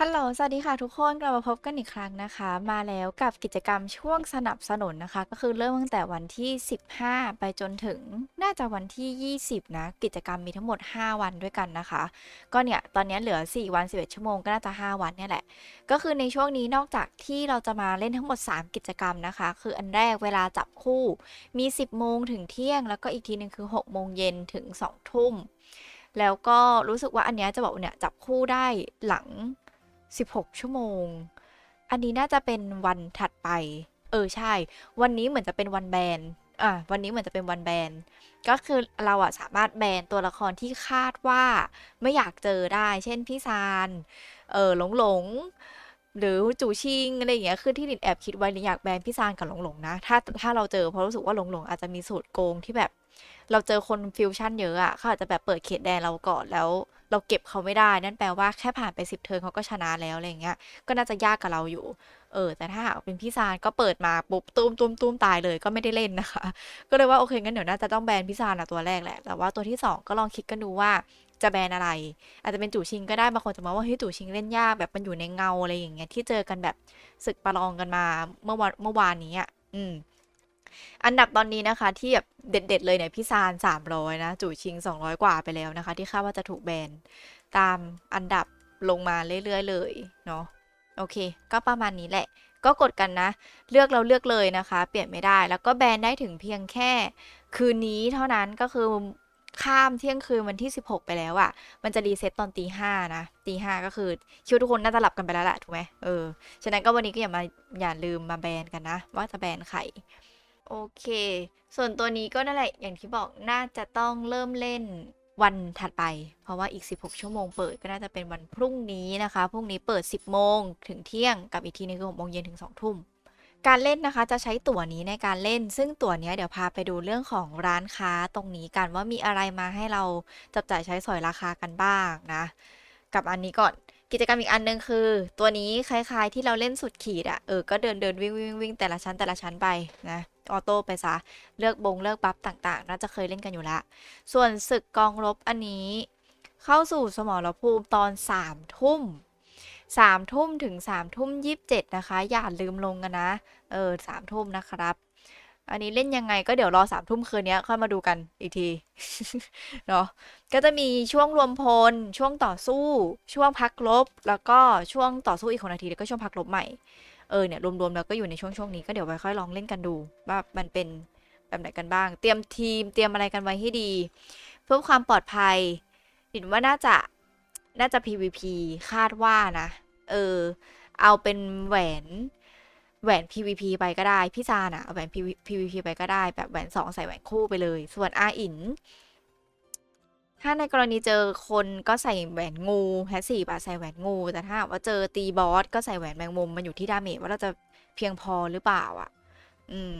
ฮัลโหล สวัสดีค่ะทุกคน กลับมาพบกันอีกครั้งนะคะ มาแล้วกับกิจกรรมช่วงสนับสนุนนะคะ ก็คือเริ่มตั้งแต่วันที่ 15 ไปจนถึงน่าจะวันที่ 20 นะ กิจกรรมมีทั้งหมด 5 วันด้วยกันนะคะ ก็เนี่ย ตอนนี้เหลือ 4 วัน 11 ชั่วโมงก็น่าจะ 5 วันเนี่ยแหละ ก็คือในช่วงนี้นอกจากที่เราจะมาเล่นทั้งหมด 3 กิจกรรมนะคะ คืออันแรกเวลาจับคู่ มี 10 โมงถึงเที่ยง แล้วก็อีกทีหนึ่งคือ6โมงเย็นถึง2ทุ่ม แล้วก็รู้สึกว่าอันเนี้ยจะบอกเนี่ยจับคู่ได้หลัง 16 ชั่วโมง อันนี้น่าจะเป็นวันถัดไป เออใช่ วันนี้เหมือนจะเป็นวันแบนอะวันนี้เหมือนจะเป็นวันแบน ก็คือเราอะสามารถแบนตัวละครที่คาดว่าไม่อยากเจอได้ เช่นพี่ซานเออหลงหลงหรือจูชิงอะไรอย่างเงี้ย คือที่ลินแอบคิดไว้ลินอยากแบนพี่ซานกับหลงหลงนะ ถ้าถ้าเราเจอเพราะรู้สึกว่าหลงหลงอาจจะมีสูตรโกงที่แบบ เราเจอคนฟิวชั่นเยอะอะเขาอาจจะแบบเปิดเขตแดนเราก่อนแล้ว เราเก็บเขาไม่ได้ นั่นแปลว่าแค่ผ่านไปสิบเทิร์นเขาก็ชนะแล้วอะไรอย่างเงี้ย ก็น่าจะยากกับเราอยู่ เออ แต่ถ้าหากเป็นพี่ซานก็เปิดมาปุ๊บตุ้มตุ้มตุ้มตายเลยก็ไม่ได้เล่นนะคะ ก็เลยว่าโอเคงั้นเดี๋ยวน่าจะต้องแบนพี่ซานอะตัวแรกแหละ แต่ว่าตัวที่สองก็ลองคิดกันดูว่าจะแบนอะไร อาจจะเป็นจู่ชิงก็ได้บางคนจะมองว่าเฮ้ยจู่ชิงเล่นยากแบบมันอยู่ในเงาอะไรอย่างเงี้ยที่เจอกันแบบศึกประลองกันมาเมื่อวันเมื่อวานนี้อะอืม อันดับตอนนี้นะคะที่แบบเด็ด ๆ เลยเนี่ยพี่ซานสามร้อยนะ จู่ชิงสองร้อยกว่าไปแล้วนะคะ ที่คาดว่าจะถูกแบนตามอันดับลงมาเรื่อย ๆ เลยเนาะโอเค ก็ประมาณนี้แหละ ก็กดกันนะ เลือกเราเลือกเลยนะคะ เปลี่ยนไม่ได้แล้วก็แบนได้ถึงเพียงแค่ คืนนี้เท่านั้นก็คือข้ามเที่ยงคืนวันที่ 16 ไปแล้วอะ่ะ มันจะรีเซ็ตตอนตีห้านะ ตีห้าก็คือคิวทุกคนน่าจะหลับกันไปแล้วแหละถูกไหมเออ ฉะนั้นก็วันนี้ก็อย่ามาอย่าลืมมาแบนกันนะ ว่าจะแบนใคร โอเค ส่วนตัวนี้ก็นั่นแหละ อย่างที่บอกน่าจะต้องเริ่มเล่นวันถัดไป เพราะว่าอีก 16 ชั่วโมงเปิดก็น่าจะเป็นวันพรุ่งนี้นะคะ พรุ่งนี้เปิด 10 โมงถึงเที่ยง กับอีกทีนึงคือ6โมงเย็นถึง 2 ทุ่ม การเล่นนะคะจะใช้ตั๋วนี้ในการเล่น ซึ่งตั๋วนี้เดี๋ยวพาไปดูเรื่องของร้านค้าตรงนี้กันว่ามีอะไรมาให้เราจับจ่ายใช้สอยราคากันบ้างนะ กับอันนี้ก่อนกิจกรรมอีกอันหนึงคือ ตัวนี้คล้ายๆ ที่เราเล่นสุดขีดอะเออก็เดินเดินวิ่งวิ่งวิ่งแต่ละชั้นแต่ละชั้นไปนะ ออโต้ไปซะ เลือกบงเลือกบัฟต่างๆ น่าจะเคยเล่นกันอยู่ละส่วนศึกกองรบอันนี้เข้าสู่สมรภูมิตอนสามทุ่มสามทุ่มถึงสามทุ่มยี่สิบเจ็ดนะคะ อย่าลืมลงกันนะ เออสามทุ่มนะครับ อันนี้เล่นยังไงก็เดี๋ยวรอสามทุ่มคืนนี้ค่อยมาดูกันอีกที เนาะก็จะมีช่วงรวมพล ช่วงต่อสู้ ช่วงพักรบแล้วก็ช่วงต่อสู้อีกหกนาทีแล้วก็ช่วงพักรบใหม่ เออเนี่ยรวมๆแล้วก็อยู่ในช่วงช่วงนี้ก็เดี๋ยวไว้ค่อยลองเล่นกันดู ว่ามันเป็นแบบไหนกันบ้าง เตรียมทีมเตรียมอะไรกันไว้ให้ดี เพื่อความปลอดภัยเห็นว่าน่าจะน่าจะ PVP คาดว่านะ เออ เอาเป็นแหวนแหวน PVP ไปก็ได้ พี่ซานอะเอาแหวน PVP ไปก็ได้ แบบแหวนสองใส่แหวนคู่ไปเลย ส่วนอาอิน ถ้าในกรณีเจอคนก็ใส่แหวนงูแพสซีฟอะใส่แหวนงู แต่ถ้าหากว่าเจอตีบอสก็ใส่แหวนแมงมุมมันอยู่ที่ดาเมจว่าเราจะเพียงพอหรือเปล่าอะอืม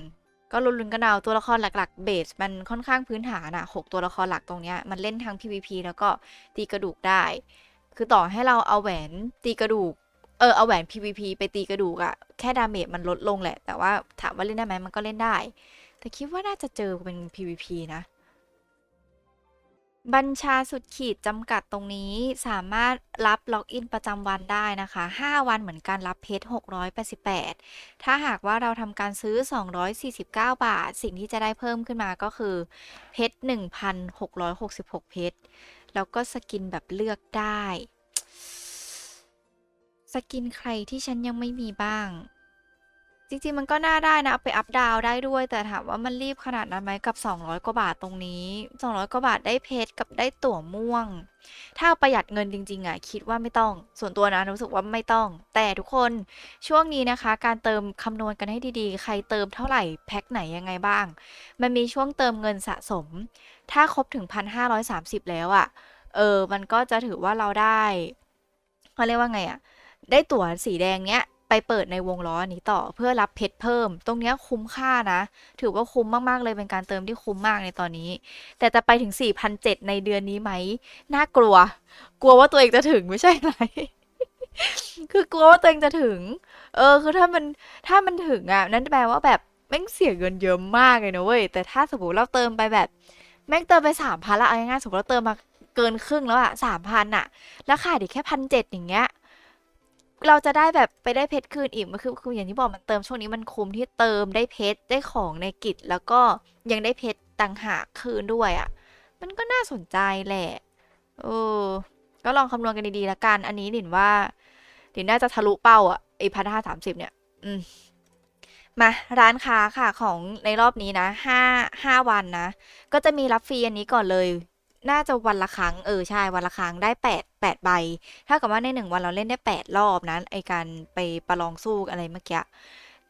ก็ลุ้นๆกันเอาตัวละครหลักๆเบสมันค่อนข้างพื้นฐานอะหกตัวละครหลักตรงเนี้ยมันเล่นทั้ง PVP แล้วก็ตีกระดูกได้ คือต่อให้เราเอาแหวนตีกระดูกเออเอาแหวน PVP ไปตีกระดูกอะแค่ดาเมจมันลดลงแหละ แต่ว่าถามว่าเล่นได้ไหมมันก็เล่นได้ แต่คิดว่าน่าจะเจอเป็น PVP นะ บัญชาสุดขีดจำกัดตรงนี้สามารถรับล็อกอินประจำวันได้นะคะ 5 วันเหมือนกันรับเพชร688 ถ้าหากว่าเราทำการซื้อ 249 บาท สิ่งที่จะได้เพิ่มขึ้นมาก็คือเพชร1,666 เพชรแล้วก็สกินแบบเลือกได้ สกินใครที่ฉันยังไม่มีบ้าง จริงๆ มันก็น่าได้นะเอาไปอัพดาวได้ด้วย แต่ถามว่ามันรีบขนาดนั้นไหมกับ 200 กว่าบาทตรงนี้ 200 กว่าบาทได้เพชรกับได้ตั๋วม่วง ถ้าเอาประหยัดเงินจริงๆอะคิดว่าไม่ต้อง ส่วนตัวนะรู้สึกว่าไม่ต้อง แต่ทุกคนช่วงนี้นะคะ การเติมคำนวณกันให้ดีๆ ใครเติมเท่าไหร่แพ็คไหนยังไงบ้าง มันมีช่วงเติมเงินสะสม ถ้าครบถึง 1,530 แล้วอะเออมันก็จะถือว่าเราได้เขาเรียกว่าไงอะได้ตั๋วสีแดงเนี้ย ไปเปิดในวงล้อนี้ต่อเพื่อรับเพชรเพิ่ม ตรงนี้คุ้มค่านะ ถือว่าคุ้มมาก ๆ เลยเป็นการเติมที่คุ้มมากในตอนนี้ แต่จะไปถึง4,700ในเดือนนี้ไหม น่ากลัว กลัวว่าตัวเองจะถึงไม่ใช่อะไร คือกลัวว่าตัวเองจะถึง เออ คือถ้ามันถ้ามันถึงอะ นั่นแปลว่าแบบแม่งเสียเงินเยอะมากเลยนะเว้ย แต่ถ้าสมมติเราเติมไปแบบ แม่งเติมไปสามพันละเอาง่ายๆสมมติเราเติมมาเกินครึ่งแล้วอะสามพันอะแล้วขาดอีกแค่พันเจ็ดอย่างเงี้ย เราจะได้แบบไปได้เพชรคืนอีกมันคือคืออย่างที่บอกมันเติมช่วงนี้มันคุ้มที่เติมได้เพชรได้ของในกิจแล้วก็ยังได้เพชรต่างหากคืนด้วยอะ่ะ มันก็น่าสนใจแหละเออก็ลองคำนวณกันดีๆละกัน อันนี้หลินว่าหลินน่าจะทะลุเป้าอะไอพันห้าสามสิบเนี่ย อืมมาร้านค้าค่ะของในรอบนี้นะห้าห้าวันนะ ก็จะมีรับฟรีอันนี้ก่อนเลย น่าจะวันละครั้งเออใช่วันละครั้งได้แปดแปดใบ ถ้ากับว่าในหนึ่งวันเราเล่นได้แปดรอบนะไอการไปประลองสู้อะไรเมื่อกี้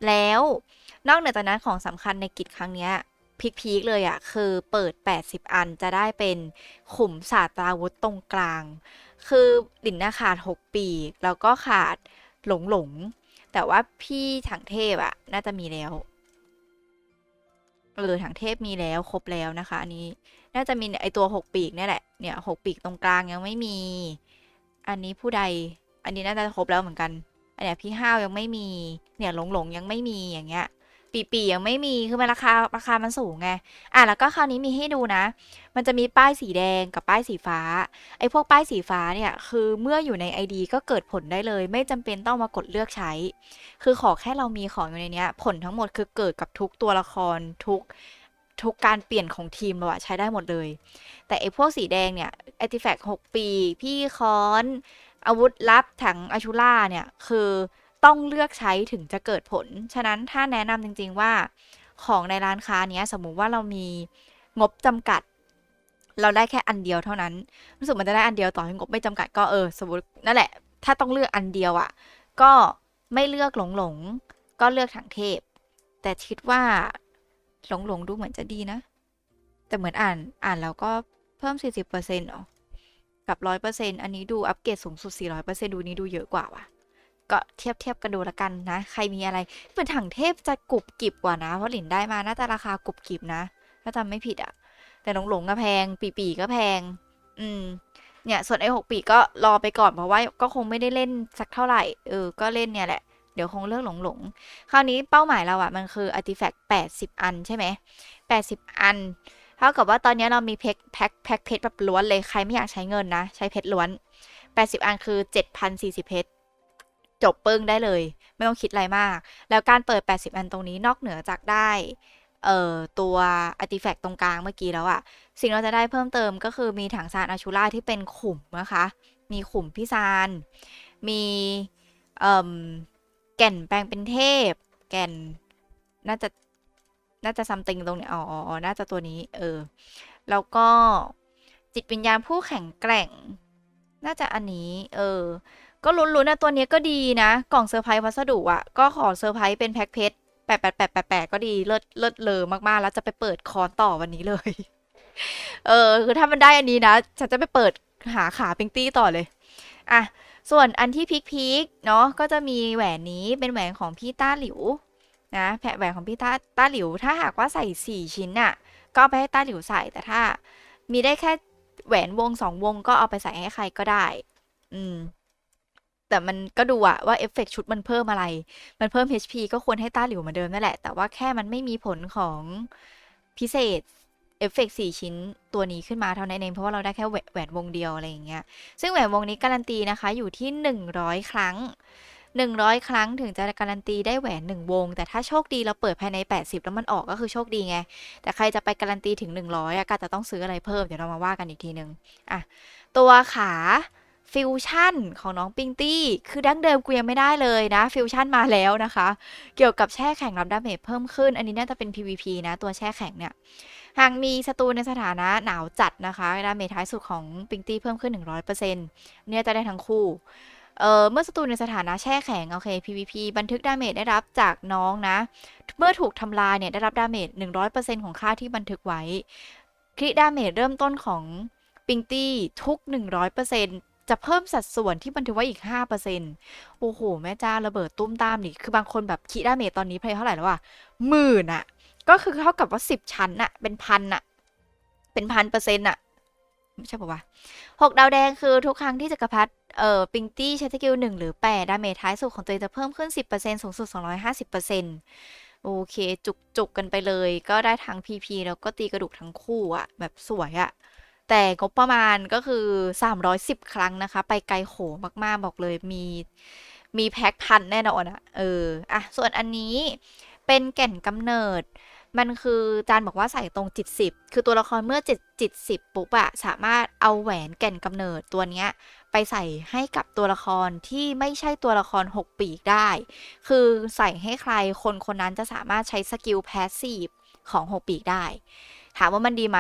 แล้วนอกเหนือจากนั้นของสำคัญในกิจครั้งเนี้ยพีคๆเลยอะ่ะคือเปิด 80 อันจะได้เป็นขุมศาสตราวุธตรงกลาง คือดินนาขาด 6 ปี แล้วก็ขาดหลงหลง แต่ว่าพี่ถังเทพอะน่าจะมีแล้วเออถังเทพมีแล้วครบแล้วนะคะ อันนี้ น่าจะมีไอตัวหกปีกนี่แหละ เนี่ยหกปีกตรงกลางยังไม่มี อันนี้ผู้ใด อันนี้น่าจะครบแล้วเหมือนกัน อันเนี้ยพี่ห้าวยังไม่มี เนี่ยหลงหลงยังไม่มีอย่างเงี้ย ปีปียังไม่มี คือมันราคาราคามันสูงไง อะแล้วก็คราวนี้มีให้ดูนะ มันจะมีป้ายสีแดงกับป้ายสีฟ้า ไอ้พวกป้ายสีฟ้าเนี่ย คือเมื่ออยู่ใน ID ก็เกิดผลได้เลย ไม่จำเป็นต้องมากดเลือกใช้ คือขอแค่เรามีของอยู่ในเนี้ย ผลทั้งหมดคือเกิดกับทุกตัวละครทุก ทุกการเปลี่ยนของทีมเราอะใช้ได้หมดเลย แต่ไอ้พวกสีแดงเนี่ย a r t i f a c t 6ปี พี่คอน อาวุธลับถังอาชูล่าเนี่ย คือต้องเลือกใช้ถึงจะเกิดผล ฉะนั้นถ้าแนะนำจริง ๆว่าของในร้านค้าเนี้ยสมมุติว่าเรามีงบจำกัด เราได้แค่อันเดียวเท่านั้น รู้สึกมันจะได้อันเดียวต่อให้งบไม่จำกัดก็เออสมมตินั่นแหละ ถ้าต้องเลือกอันเดียวอะ่ะ ก็ไม่เลือกหลงหลงๆก็เลือกถังเทพ แต่คิดว่า หลงหลงดูเหมือนจะดีนะ แต่เหมือนอ่านอ่านแล้วก็เพิ่ม 40%เนาะกับ 100%อันนี้ดูอัปเกรดสูงสุด 400%ดูนี้ดูเยอะกว่าว่ะก็เทียบเทียบกันดูละกันนะ ใครมีอะไรเหมือนถังเทพจะกรุบกริบกว่านะ เพราะหลินได้มาน่าจะราคากรุบกริบนะ ถ้าจำไม่ผิดอะแต่หลงหลงก็แพง ปีปีก็แพง อืม เนี่ย ส่วนไอ้หกปีก็รอไปก่อนเพราะว่าก็คงไม่ได้เล่นสักเท่าไหร่ เออ ก็เล่นเนี่ยแหละ เดี๋ยวคงเลือกหลงหลงๆคราวนี้เป้าหมายเราอะมันคือ artifact 80อันใช่ไหม80อัน เท่ากับว่าตอนนี้เรามีแพ็คแพ็คแพ็คเพชรแบบล้วนเลยใครไม่อยากใช้เงินนะ ใช้เพชรล้วน 80 อันคือ7,040เพชรจบปึ้งได้เลย ไม่ต้องคิดอะไรมาก แล้วการเปิด 80 อันตรงนี้นอกเหนือจากได้เอ่อตัว artifact ตรงกลางเมื่อกี้แล้วอะสิ่งเราจะได้เพิ่มเติมก็คือมีถังซานอาชูล่าที่เป็นขุมนะคะ มีขุมพิซาน มีเอ่ม แก่นแปลงเป็นเทพ แก่น น่าจะ น่าจะซัมติงตรงนี้อ๋ออ๋ออ๋อน่าจะตัวนี้ เออ แล้วก็จิตวิญญาณผู้แข็งแกร่ง น่าจะอันนี้ เออ ก็ลุ้นๆนะตัวนี้ก็ดีนะ กล่องเซอร์ไพรส์พัสดุอะก็ขอเซอร์ไพรส์เป็นแพ็คเพชรแปดแปดแปดแปดแปดก็ดี เลิศเลิศเลอมากๆ แล้วจะไปเปิดคอนต่อวันนี้เลย เออ คือถ้ามันได้อันนี้นะ ฉันจะไปเปิดหาขาปิงตี้ต่อเลย อะ ส่วนอันที่พีคๆเนาะก็จะมีแหวนนี้เป็นแหวนของพี่ต้าหลิวนะแผแหวนของพี่ต้าต้าหลิว ถ้าหากว่าใส่สี่ชิ้นน่ะก็ไปให้ต้าหลิวใส่แต่ถ้า มีได้แค่แหวนวงสองวงก็เอาไปใส่ให้ใครก็ได้ อืม แต่มันก็ดูอะว่าเอฟเฟกต์ชุดมันเพิ่มอะไร มันเพิ่ม HP ก็ควรให้ต้าหลิวเหมือนเดิมนั่นแหละ แต่ว่าแค่มันไม่มีผลของพิเศษ เอฟเฟกต์สี่ชิ้นตัวนี้ขึ้นมาเท่านั้นเองเพราะว่าเราได้แค่แหวนวงเดียวอะไรอย่างเงี้ยซึ่งแหวนวงนี้การันตีนะคะอยู่ที่ 100 ครั้ง 100 ครั้งถึงจะการันตีได้แหวน 1 วง แต่ถ้าโชคดีเราเปิดภายใน 80 แล้วมันออกก็คือโชคดีไง แต่ใครจะไปการันตีถึง 100อะก็จะต้องซื้ออะไรเพิ่มเดี๋ยวเรามาว่ากันอีกทีนึงอะตัวขาฟิวชั่นของน้องปิงตี้ คือดั้งเดิมกูยังไม่ได้เลยนะ ฟิวชั่นมาแล้วนะคะ เกี่ยวกับแช่แข็งรับดาเมจเพิ่มขึ้น อันนี้น่าจะเป็น PVP นะ ตัวแช่แข็งเนี่ย หากมีศัตรูในสถานะหนาวจัดนะคะดาเมจท้ายสุดของปิงตี้เพิ่มขึ้น 100%เนี่ยจะได้ทั้งคู่เอ่อเมื่อศัตรูในสถานะแช่แข็ง โอเค PVP บันทึกดาเมจได้รับจากน้องนะ เมื่อถูกทำลายเนี่ยได้รับดาเมจ 100%ของค่าที่บันทึกไว้คริดาเมจเริ่มต้นของปิงตี้ทุก 100%จะเพิ่มสัดส่วนที่บันทึกไว้อีก 5%โอ้โห แม่จ้าระเบิดตุ้มตามดิคือบางคนแบบคิดดาเมจตอนนี้เพลเท่าไหร่แล้วอะหมื่นอะ ก็คือเท่ากับว่า10ชั้นอะเป็นพันอะเป็นพันเปอร์เซ็นต์อะไม่ใช่ป่ะวะหกดาวแดงคือทุกครั้งที่จักรพรรดิเอ่อปิงตี้ใช้สกิลหนึ่งหรือแปดดาเมจท้ายสุดของตัวเองจะเพิ่มขึ้น10%สูงสุด250%โอเคจุกจุกกันไปเลย ก็ได้ทั้ง PP แล้วก็ตีกระดูกทั้งคู่อะแบบสวยอะแต่งบประมาณก็คือ 310 ครั้งนะคะ ไปไกลโหมากๆบอกเลยมีมีแพ็คพันแน่นอนอะเอออะส่วนอันนี้เป็นแก่นกำเนิด มันคือจานบอกว่าใส่ตรงจิตสิบคือตัวละครเมื่อจิตจิตสิบปุ๊บอะสามารถเอาแหวนแก่นกำเนิดตัวเนี้ยไปใส่ให้กับตัวละครที่ไม่ใช่ตัวละคร 6 ปีกได้ คือใส่ให้ใครคนคนนั้นจะสามารถใช้สกิลแพสซีฟของ 6 ปีกได้ ถามว่ามันดีไหม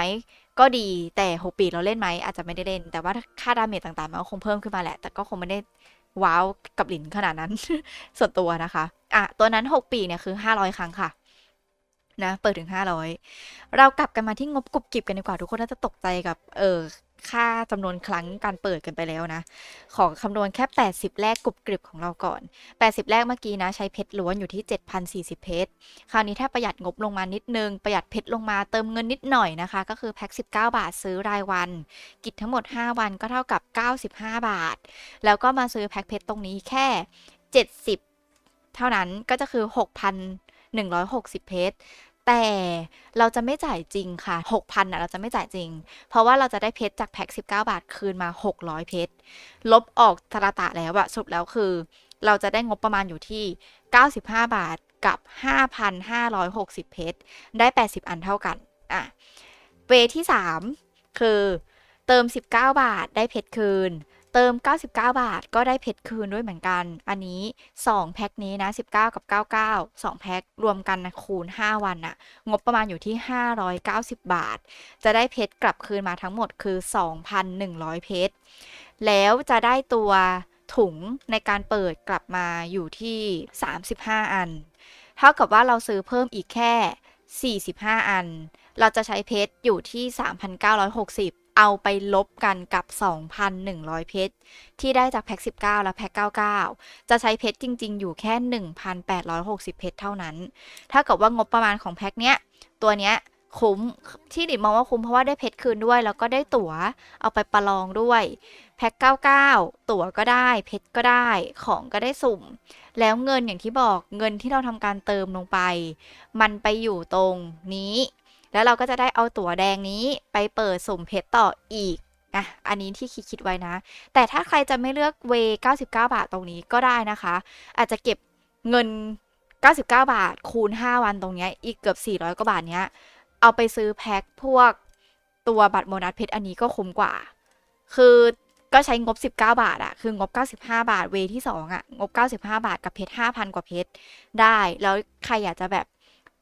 ก็ดีแต่6ปีกเราเล่นไหมอาจจะไม่ได้เล่น แต่ว่าค่าดาเมจต่างๆ มันก็คงเพิ่มขึ้นมาแหละ แต่ก็คงไม่ได้ว้าวกับหลินขนาดนั้น ส่วนตัวนะคะ อะ ตัวนั้น 6 ปีกเนี่ยคือ 500 ครั้งค่ะ นะ เปิดถึง 500 เรากลับกันมาที่งบกรุบกริบกันดีกว่า ทุกคนน่าจะตกใจกับ เออค่าจำนวนครั้งการเปิดกันไปแล้วนะ ขอคำนวณแค่ 80 แรกกรุบกริบของเราก่อน 80 แรกเมื่อกี้นะ ใช้เพชรล้วนอยู่ที่ 7,040 เพชร คราวนี้ถ้าประหยัดงบลงมานิดนึง ประหยัดเพชรลงมาเติมเงินนิดหน่อยนะคะ ก็คือแพ็ค19 บาทซื้อรายวัน กิจทั้งหมด 5 วันก็เท่ากับ 95 บาท แล้วก็มาซื้อแพ็คเพชรตรงนี้แค่ 70 เท่านั้นก็จะคือ6,160 เพชร แต่เราจะไม่จ่ายจริงค่ะ6,000อะเราจะไม่จ่ายจริง เพราะว่าเราจะได้เพชรจากแพ็ค19 บาทคืนมา 600 เพชรลบออกตราตะแล้วอะสรุปแล้วคือ เราจะได้งบประมาณอยู่ที่ 95 บาทกับ 5,560 เพชรได้ 80 อันเท่ากันอะเวที่ 3 คือเติม 19 บาทได้เพชรคืน เติม 99 บาท ก็ได้เพชรคืนด้วยเหมือนกัน อันนี้ 2 แพ็คนี้นะ 19 กับ 99 2 แพ็ครวมกันนะคูณ 5 วันอะงบประมาณอยู่ที่ 590 บาท จะได้เพชรกลับคืนมาทั้งหมดคือ 2,100 เพชร แล้วจะได้ตัวถุงในการเปิดกลับมาอยู่ที่ 35 อัน เท่ากับว่าเราซื้อเพิ่มอีกแค่ 45 อัน เราจะใช้เพชรอยู่ที่ 3,960 เอาไปลบกันกับ 2,100 เพชรที่ได้จากแพ็ค19 และแพ็ค99 จะใช้เพชรจริง ๆ อยู่แค่ 1,860 เพชรเท่านั้น ถ้ากับว่างบประมาณของแพ็คเนี้ย ตัวเนี้ยคุ้มที่ดิมองว่าคุ้มเพราะว่าได้เพชรคืนด้วย แล้วก็ได้ตั๋วเอาไปประลองด้วย แพ็ค99 ตั๋วก็ได้ เพชรก็ได้ของก็ได้สุ่ม แล้วเงินอย่างที่บอกเงินที่เราทำการเติมลงไป มันไปอยู่ตรงนี้ แล้วเราก็จะได้เอาตั๋วแดงนี้ไปเปิดสุ่มเพชรต่ออีกนะอันนี้ที่คิดคิดไว้นะ แต่ถ้าใครจะไม่เลือกเว99 บาทตรงนี้ก็ได้นะคะ อาจจะเก็บเงิน 99 บาท คูณ 5 วันตรงเนี้ยอีกเกือบ 400 กว่าบาทเนี้ย เอาไปซื้อแพ็คพวกตัวบัตรโบนัสเพชรอันนี้ก็คุ้มกว่า คือก็ใช้งบ 19 บาทอะคืองบ 95 บาท เวที่ 2อะงบ 95 บาทกับเพชร5,000 กว่าเพชรได้ แล้วใครอยากจะแบบ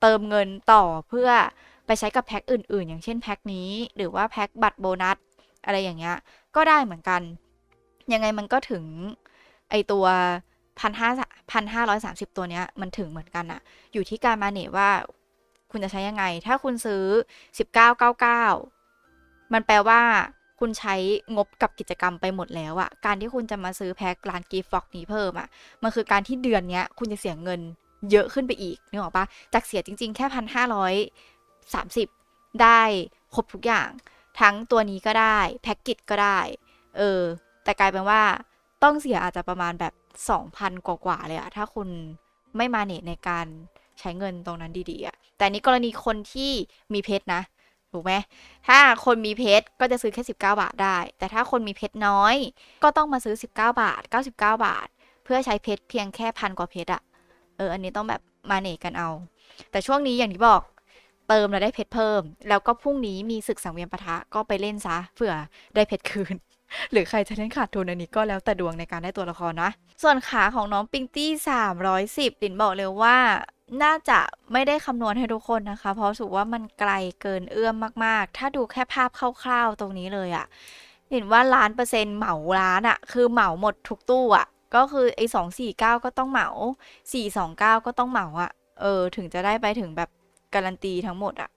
เติมเงินต่อเพื่อ ไปใช้กับแพ็คอื่นๆ อย่างเช่นแพ็คนี้ หรือว่าแพ็คบัตรโบนัสอะไรอย่างเงี้ยก็ได้เหมือนกัน ยังไงมันก็ถึงไอตัวพันห้าพันห้าร้อยสามสิบตัวเนี้ยมันถึงเหมือนกันอะอยู่ที่การมาเนตว่าคุณจะใช้ยังไง ถ้าคุณซื้อสิบเก้าเก้าเก้ามันแปลว่าคุณใช้งบกับกิจกรรมไปหมดแล้วอะการที่คุณจะมาซื้อแพ็คร้านกีฟ็อกนี้เพิ่มอะมันคือการที่เดือนเนี้ยคุณจะเสียเงินเยอะขึ้นไปอีกนึกออกปะจากเสียจริง ๆ แค่พันห้าร้อย สามสิบได้ครบทุกอย่าง ทั้งตัวนี้ก็ได้แพ็กเกจก็ได้ เออ แต่กลายเป็นว่าต้องเสียอาจจะประมาณแบบ 2,000 กว่าๆเลยอะถ้าคุณไม่มาเนตในการใช้เงินตรงนั้นดีๆอะแต่นี่กรณีคนที่มีเพชรนะ ถูกไหมถ้าคนมีเพชรก็จะซื้อแค่ 19 บาทได้ แต่ถ้าคนมีเพชรน้อย ก็ต้องมาซื้อ 19 บาท 99 บาท เพื่อใช้เพชรเพียงแค่พันกว่าเพชรอะเออ อันนี้ต้องแบบมาเนตกันเอา แต่ช่วงนี้อย่างที่บอก เติมแล้วได้เพชรเพิ่ม แล้วก็พรุ่งนี้มีศึกสังเวียนปะทะก็ไปเล่นซะเผื่อได้เพชรคืน หรือใครจะเล่นขาดทุนอันนี้ก็แล้วแต่ดวงในการได้ตัวละครนะ ส่วนขาของน้องปิงตี้ 310ลินบอกเลยว่าน่าจะไม่ได้คำนวณให้ทุกคนนะคะ เพราะรู้สึกว่ามันไกลเกินเอื้อมมากๆ ถ้าดูแค่ภาพคร่าวๆตรงนี้เลยอะเห็นว่าล้านเปอร์เซ็นต์เหมาล้านอะคือเหมาหมดทุกตู้อะก็คือไอ้สองสี่เก้าก็ต้องเหมาสี่สองเก้าก็ต้องเหมาอะเออ ถึงจะได้ไปถึงแบบ การันตีทั้งหมดอะ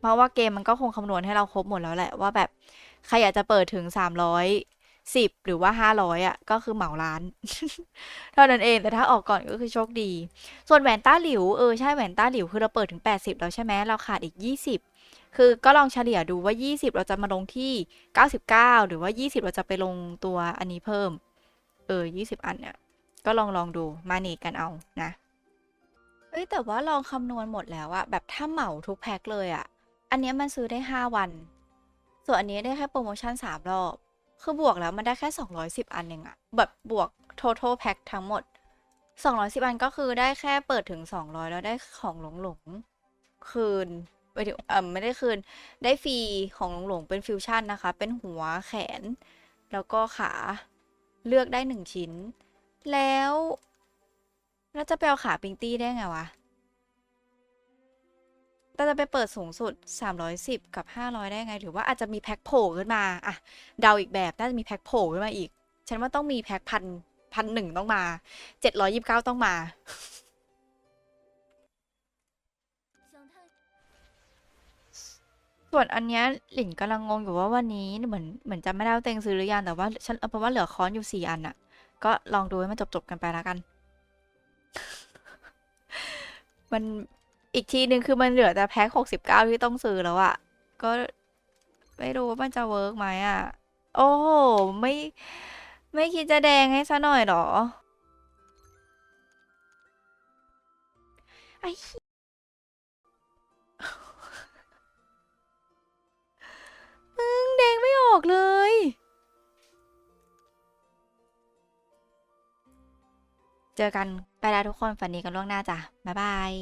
เพราะว่าเกมมันก็คงคำนวณให้เราครบหมดแล้วแหละว่าแบบใครอยากจะเปิดถึงสามร้อยสิบหรือว่าห้าร้อยอะ ก็คือเหมาร้าน เท่านั้นเองแต่ถ้าออกก่อนก็คือโชคดี ส่วนแหวนต้าหลิว เออ ใช่แหวนต้าหลิวคือเราเปิดถึง80แล้วใช่ไหมเราขาดอีก20คือก็ลองเฉลี่ยดูว่า20เราจะมาลงที่99หรือว่า20เราจะไปลงตัวอันนี้เพิ่ม เออ20อันเนี่ยก็ลองลองดูมาเนตกันเอานะ เอ้ยแต่ว่าลองคำนวณหมดแล้วอะแบบถ้าเหมาทุกแพ็คเลยอะอันเนี้ยมันซื้อได้5วัน ส่วนอันนี้ได้แค่โปรโมชั่น3รอบ คือบวกแล้วมันได้แค่210อันเองอะแบบบวก total pack ทั้งหมดสองร้อยสิบอันก็คือได้แค่เปิดถึงสองร้อยแล้วได้ของหลงหลงๆคืนไปถึงเออไม่ได้คืน ได้ฟรีของหลงหลงๆเป็นฟิวชั่นนะคะ เป็นหัวแขน แล้วก็ขาเลือกได้หนึ่งชิ้น แล้ว แล้วจะไปเอาขาปิงตี้ได้ไงวะเราจะไปเปิดสูงสุด 310 กับ 500 ได้ไงถือว่าอาจจะมีแพ็คโผล่ขึ้นมา อะ เดาอีกแบบ น่าจะมีแพ็คโผล่ขึ้นมาอีก ฉันว่าต้องมีแพ็คพันพันหนึ่งต้องมา 729 ต้องมา ส่วนอันเนี้ยหลินกำลังงงอยู่ว่าวันนี้เหมือนเหมือนจะไม่ได้ว่าเต็งซื้อหรือยังแต่ว่าฉันเอาเป็นว่าเหลือค้อนอยู่สี่อันอะก็ลองดูให้มันจบๆกันไปแล้วกัน มันอีกทีหนึ่งคือมันเหลือแต่แพ็คหกสิบเก้าที่ต้องซื้อแล้วอะก็ไม่รู้ว่ามันจะเวิร์กไหมอะโอ้โหไม่ไม่คิดจะแดงให้ซะหน่อยหรอไอ้มึงแดงไม่ออกเลย เจอกันไปแล้วทุกคนฝันดีกันล่วงหน้าจ้ะบ๊ายบาย